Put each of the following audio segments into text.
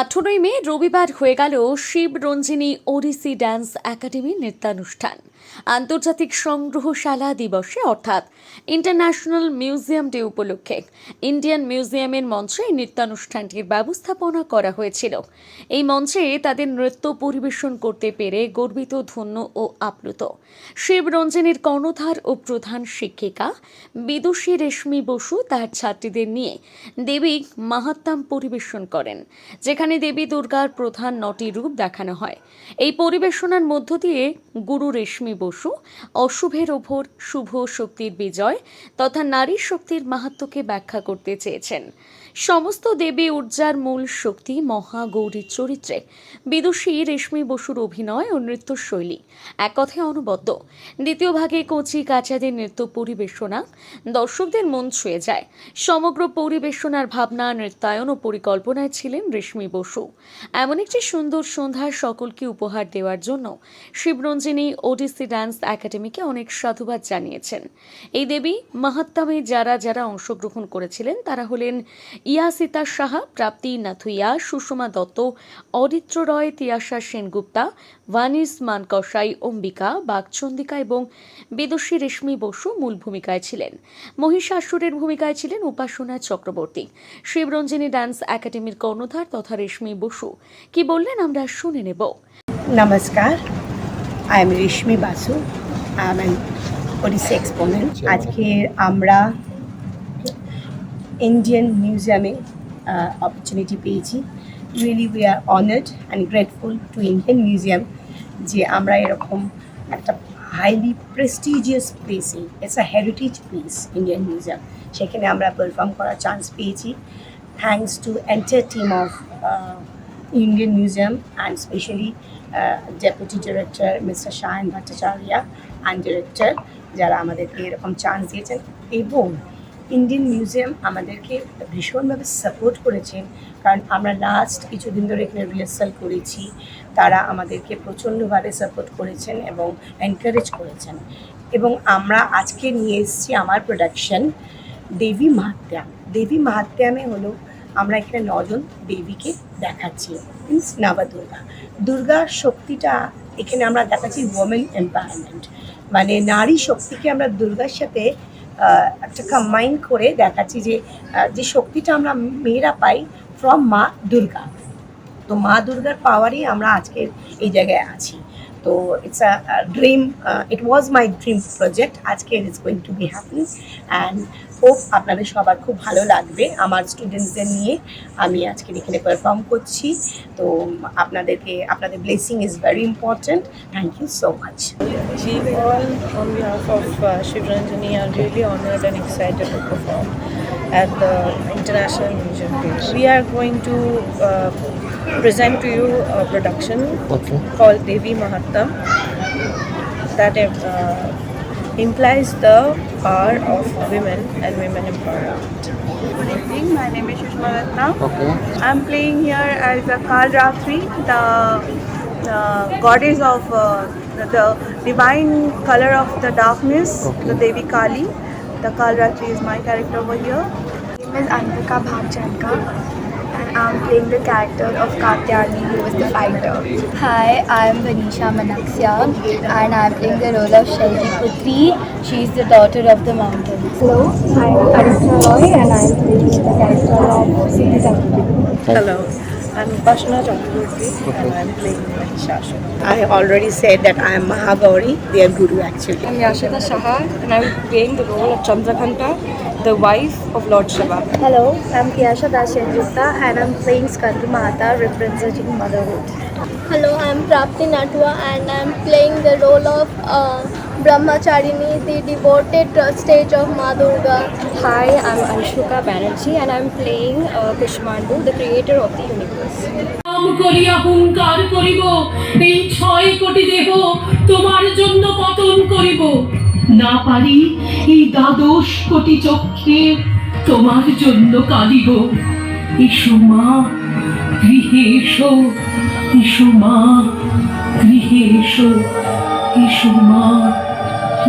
আঠেরোই মে রবিবার হয়ে গেল শিব রঞ্জিনী ওডিসি ড্যান্স একাডেমির নৃত্যানুষ্ঠান। আন্তর্জাতিক সংগ্রহশালা দিবসে, অর্থাৎ ইন্টারন্যাশনাল মিউজিয়াম ডে উপলক্ষে ইন্ডিয়ান মিউজিয়ামের মঞ্চে এই নৃত্যানুষ্ঠানটির ব্যবস্থাপনা করা হয়েছিল। এই মঞ্চে তাদের নৃত্য পরিবেশন করতে পেরে গর্বিত, ধন্য ও আপ্লুত। শিব রঞ্জিনীর কর্ণধার ও প্রধান শিক্ষিকা বিদুষী রেশমি বসু তার ছাত্রীদের নিয়ে দেবী মাহাত্মাম পরিবেশন করেন, যেখানে দেবী দুর্গার প্রধান নটি রূপ দেখানো হয়। এই পরিবেশনার মধ্য দিয়ে গুরু রেশমি বসু, অশুভের ওপর শুভ শক্তির বিজয় তথা নারী শক্তির মাহাত্ম্যকে ব্যাখ্যা করতে চেয়েছেন। সমস্ত দেবী ঊর্জার মূল শক্তি মহাগৌরীর চরিত্রে। বিদুষী রেশমি বসুর অভিনয় ও নৃত্যশৈলী এক কথায় অনবদ্য। দ্বিতীয় ভাগে কচি কাচাদের নৃত্য পরিবেশনা দর্শকদের মন ছুঁয়ে যায়। সমগ্র পরিবেশনার ভাবনা, নৃত্যায়ন ও পরিকল্পনায় ছিলেন রেশমি বসু। এমন একটি সুন্দর সন্ধ্যা সকলকে উপহার দেওয়ার জন্য শিবরঞ্জিনী ওডিসি ডান্স একাডেমিকে অনেক সাধুবাদ জানিয়েছেন। এই দেবী মাহাত্মামে যারা যারা অংশগ্রহণ করেছিলেন, তারা হলেন ইয়াসিতা সাহা, প্রাপ্তি নাথুইয়া, সুষমা দত্ত অরিত্র রয়, তিয়াশা সেনগুপ্তা, ভানিস মানকসাই, অম্বিকা, বাগচন্দিকা এবং বিদুষী রেশমি বসু মূল ভূমিকায় ছিলেন। মহিষাসুরের ভূমিকায় ছিলেন উপাসনা চক্রবর্তী। শিবরঞ্জিনী ডান্স একাডেমির কর্ণধার তথা রেশমি বসু। কি বললেন আমরা শুনে নেব। নমস্কার I am Reshmi Basu. I am Odissi exponent আজকে আমরা ইন্ডিয়ান মিউজিয়ামে অপরচুনিটি পেয়েছি। Really we are honoured and grateful to Indian museum যে আমরা এরকম একটা হাইলি প্রেস্টিজিয়াস প্লেসে it's a heritage place Indian museum সেখানে আমরা পারফর্ম করার চান্স পেয়েছি। Thanks to entire team of Indian Museum and especially uh, Deputy Director Mr. Shayan Bhattacharya and Director যারা আমাদেরকে এরকম চান্স দিয়েছেন এবং ইন্ডিয়ান মিউজিয়াম আমাদেরকে ভীষণভাবে সাপোর্ট করেছেন। কারণ আমরা লাস্ট কিছুদিন ধরে এখানে রিহার্সাল করেছি। তারা আমাদেরকে প্রচণ্ডভাবে সাপোর্ট করেছেন এবং এনকারেজ করেছেন। এবং আমরা আজকে নিয়ে এসেছি আমার প্রোডাকশন দেবী মাহাত্যাম দেবী মাহাত্যামে হলো আমরা এখানে নজন দেবীকে দেখাচ্ছি। মিনস নবদুর্গা দুর্গার শক্তিটা এখানে আমরা দেখাচ্ছি ওমেন এম্পাওয়ারমেন্ট মানে নারী শক্তিকে আমরা দুর্গার সাথে একটা কম্বাইন করে দেখাচ্ছি যে যে শক্তিটা আমরা মেয়েরা পাই ফ্রম মা দুর্গা। তো মা দুর্গার পাওয়ারই আমরা আজকের এই জায়গায় আছি। তো it's a dream it was my dream project আজকে is going to be happen and hope আপনাদের সবার খুব ভালো লাগবে আমার স্টুডেন্টসদের নিয়ে আমি আজকে এখানে পারফর্ম করছি তো আপনাদেরকে আপনাদের blessing is very important thank you so much We all, on behalf of uh, Shiv Ranjani, are really honored and excited at the International Museum Days. We are going to uh, present to you a production okay. called Devi Mahattam that uh, implies the power of women and women empowerment. Good evening, my name is Sushma Ratna. Okay. I'm playing here as a Kal Ratri, the, the goddess of uh, the, the divine color of the darkness, the Devi Kali. The Kal Ratri is my character over here. My name is Anvika Bhagchandka and I'm playing the character of Katyani who is the fighter. Hi, I'm Vanisha Manaksya and I'm playing the role of Shaili Putri. She's the daughter of the mountain. Hello, I'm Aditya Roy and I'm playing the character of Siti Hello, I'm Upasana Chakraborty and I'm playing Mahishasura. I already said that I am Mahagauri, their guru actually. I'm Yashita Shah and I'm playing the role of Chandrakanta, the wife of Lord Shiva. Hello, I'm Kiyasha Dashendrita and I'm playing Skandi Mata representing motherhood. Hello, I'm Prapti Natwa and I'm playing the role of uh, Brahmacharini, the devoted uh, stage of Ma Durga. Hi, I'm Anshuka Banerjee and I'm playing uh, Kushmandu, the creator of the universe. করিয়া হুঙ্কার করিব এই ছয় কোটি দেহ তোমার জন্য পতন করিব না পারি এই দ্বাদশ কোটি চক্ষে তোমার জন্য কাঁদিব এসো মা গৃহে এসো এসো মা গৃহে এসো এসো মা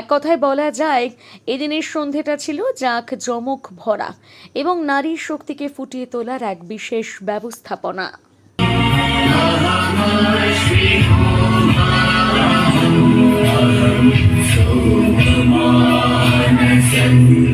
এক কথায় বলা যায়, এদিনের সন্ধেটা ছিল জাঁক জমক ভরা এবং নারীর শক্তিকে ফুটিয়ে তোলার এক বিশেষ ব্যবস্থাপনা। Somanesem